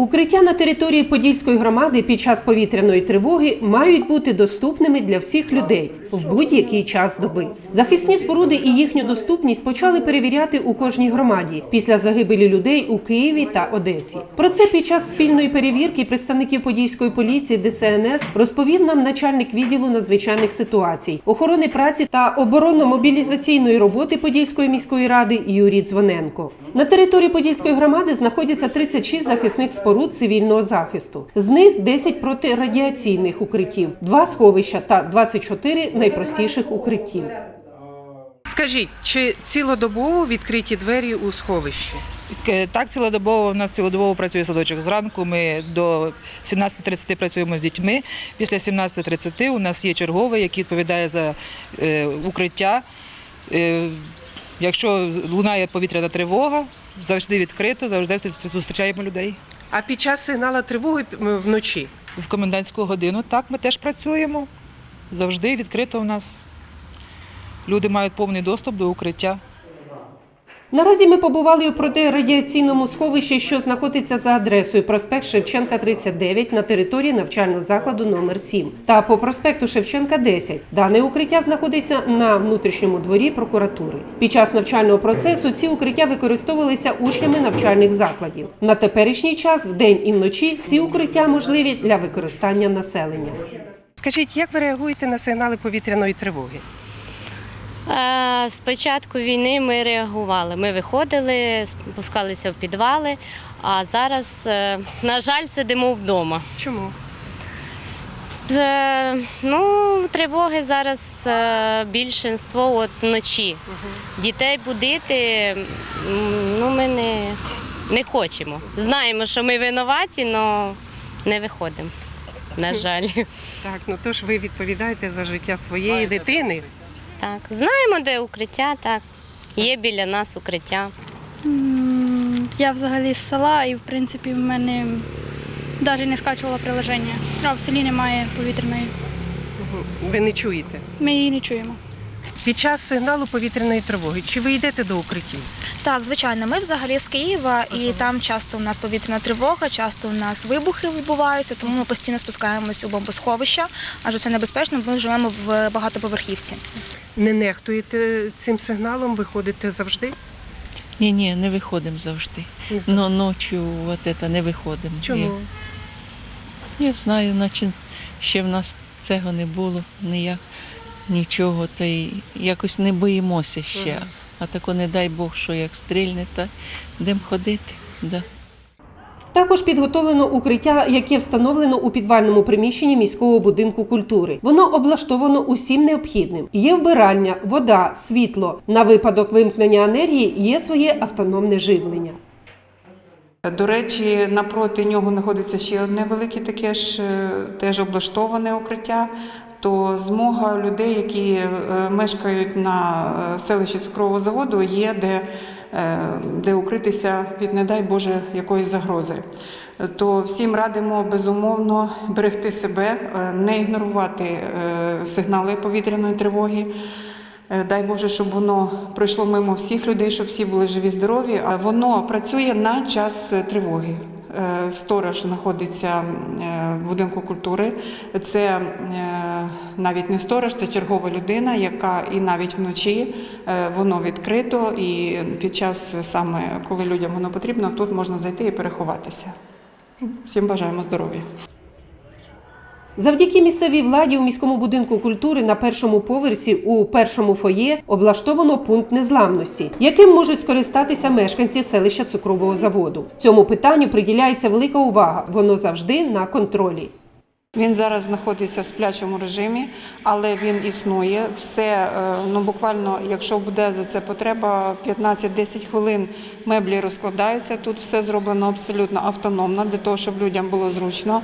Укриття на території Подільської громади під час повітряної тривоги мають бути доступними для всіх людей в будь-який час доби. Захисні споруди і їхню доступність почали перевіряти у кожній громаді після загибелі людей у Києві та Одесі. Про це під час спільної перевірки представників Подільської поліції ДСНС розповів нам начальник відділу надзвичайних ситуацій, охорони праці та оборонно-мобілізаційної роботи Подільської міської ради Юрій Дзвоненко. На території Подільської громади знаходяться 36 захисних споруд цивільного захисту. З них 10 протирадіаційних укриттів, 2 сховища та 24 найпростіших укриттів. Скажіть, чи цілодобово відкриті двері у сховищі? Так, цілодобово у нас цілодобово працює садочок. Зранку ми до 17.30 працюємо з дітьми. Після 17.30 у нас є черговий, який відповідає за е, укриття. Е, якщо лунає повітряна тривога, завжди відкрито, завжди зустрічаємо людей. А під час сигналу тривоги вночі? В комендантську годину так ми теж працюємо. Завжди відкрито у нас. Люди мають повний доступ до укриття. Наразі ми побували у протирадіаційному сховищі, що знаходиться за адресою проспект Шевченка 39 на території навчального закладу номер 7 та по проспекту Шевченка 10. Дане укриття знаходиться на внутрішньому дворі прокуратури. Під час навчального процесу ці укриття використовувалися учнями навчальних закладів. На теперішній час, вдень і вночі, ці укриття можливі для використання населення. Скажіть, як ви реагуєте на сигнали повітряної тривоги? Е, З початку війни ми реагували. Ми виходили, спускалися в підвали, а зараз, е, на жаль, сидимо вдома. Чому? Е, Ну, тривоги зараз е, більшинство от вночі. Дітей будити ну, ми не, не хочемо. Знаємо, що ми винуваті, але не виходимо. На жаль. Так, ну то ж ви відповідаєте за життя своєї дитини. Так, знаємо, де укриття, так. Є біля нас укриття. Я взагалі з села і в принципі в мене навіть не скачувала приложення. А в селі немає повітряної. Ви не чуєте. Ми її не чуємо. Під час сигналу повітряної тривоги чи ви йдете до укриттів? Так, звичайно, ми взагалі з Києва, і там часто у нас повітряна тривога, часто у нас вибухи відбуваються, тому ми постійно спускаємось у бомбосховища, адже це небезпечно, бо ми живемо в багатоповерхівці. Не нехтуєте цим сигналом, виходите завжди? Ні, ні, не виходимо завжди. Но ночі от это не виходимо. Чому? Я, я знаю, наче ще в нас цього не було ніяк, нічого, та й якось не боїмося ще. Мгм. А тако не дай Бог, що як стрільне, та йдемо ходити. Да. Також підготовлено укриття, яке встановлено у підвальному приміщенні міського будинку культури. Воно облаштовано усім необхідним. Є вбиральня, вода, світло. На випадок вимкнення енергії є своє автономне живлення. До речі, напроти нього знаходиться ще одне велике таке ж е, теж облаштоване укриття. То змога людей, які е, мешкають на е, селищі цукрового заводу, є де, де укритися від, не дай Боже, якоїсь загрози. То всім радимо безумовно берегти себе, е, не ігнорувати е, сигнали повітряної тривоги. Е, Дай Боже, щоб воно пройшло мимо всіх людей, щоб всі були живі, здорові. А воно працює на час е, тривоги. Е, Сторож знаходиться е, в будинку культури. Це е, навіть не сторож, це чергова людина, яка і навіть вночі воно відкрито, і під час саме коли людям воно потрібно, тут можна зайти і переховатися. Всім бажаємо здоров'я. Завдяки місцевій владі у міському будинку культури на першому поверсі у першому фоє облаштовано пункт незламності, яким можуть скористатися мешканці селища цукрового заводу. Цьому питанню приділяється велика увага. Воно завжди на контролі. Він зараз знаходиться в сплячому режимі, але він існує. Все е, ну буквально, якщо буде за це потреба, 15-10 хвилин меблі розкладаються. Тут все зроблено абсолютно автономно для того, щоб людям було зручно.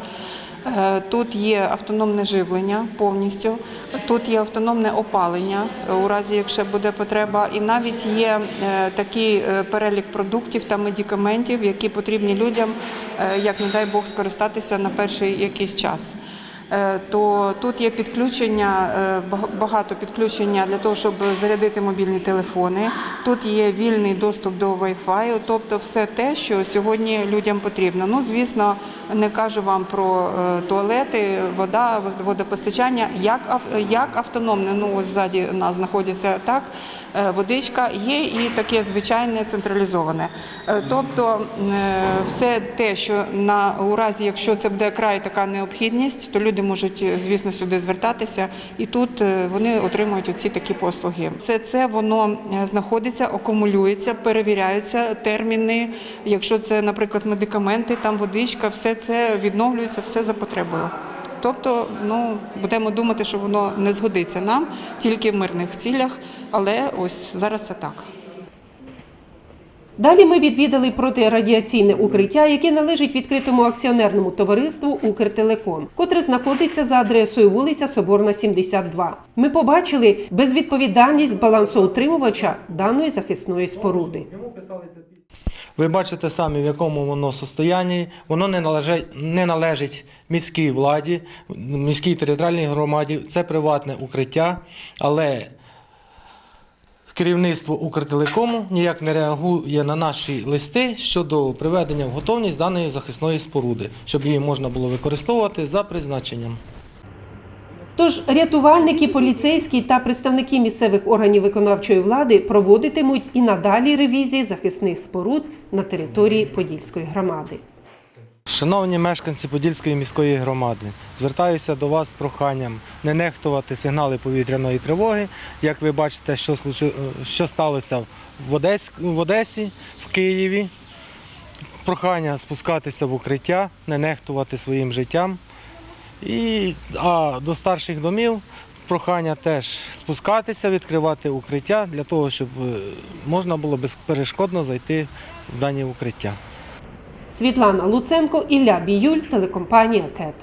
Е, Тут є автономне живлення повністю, тут є автономне опалення е, у разі, якщо буде потреба, і навіть є е, такий перелік продуктів та медикаментів, які потрібні людям, як не дай Бог, скористатися на перший якийсь час. Е, то тут є підключення, е, багато підключення для того, щоб зарядити мобільні телефони. Тут є вільний доступ до Wi-Fi, тобто все те, що сьогодні людям потрібно. Ну, звісно, не кажу вам про е, туалети, вода, водопостачання, як, як автономне. Ну, ось ззаді нас знаходиться так. Водичка є і таке звичайне централізоване. Тобто все те, що на у разі, якщо це буде край така необхідність, то люди можуть, е, звісно, сюди звертатися, і тут е, вони отримують оці такі послуги. Все це воно е, знаходиться, акумулюється, перевіряються терміни. Якщо це, наприклад, медикаменти, там водичка, все це відновлюється, все за потребою. Тобто, ну будемо думати, що воно не згодиться нам тільки в мирних цілях, але ось зараз це так. Далі ми відвідали протирадіаційне укриття, яке належить відкритому акціонерному товариству Укртелеком, котре знаходиться за адресою вулиця Соборна, 72. Ми побачили безвідповідальність балансоутримувача даної захисної споруди. Ви бачите самі, в якому воно состоянні. Воно не належить, не належить міській владі, міській територіальній громаді. Це приватне укриття, але керівництво Укртелекому ніяк не реагує на наші листи щодо приведення в готовність даної захисної споруди, щоб її можна було використовувати за призначенням. Тож рятувальники, поліцейські та представники місцевих органів виконавчої влади проводитимуть і надалі ревізії захисних споруд на території Подільської громади. Шановні мешканці Подільської міської громади, звертаюся до вас з проханням не нехтувати сигнали повітряної тривоги. Як ви бачите, що, сталося в, Одесь... в Одесі, в Києві. Прохання спускатися в укриття, не нехтувати своїм життям. І, а до старших домів прохання теж спускатися, відкривати укриття для того, щоб е, можна було безперешкодно зайти в дані укриття. Світлана Луценко, Ілля Біюль, телекомпанія КЕТ.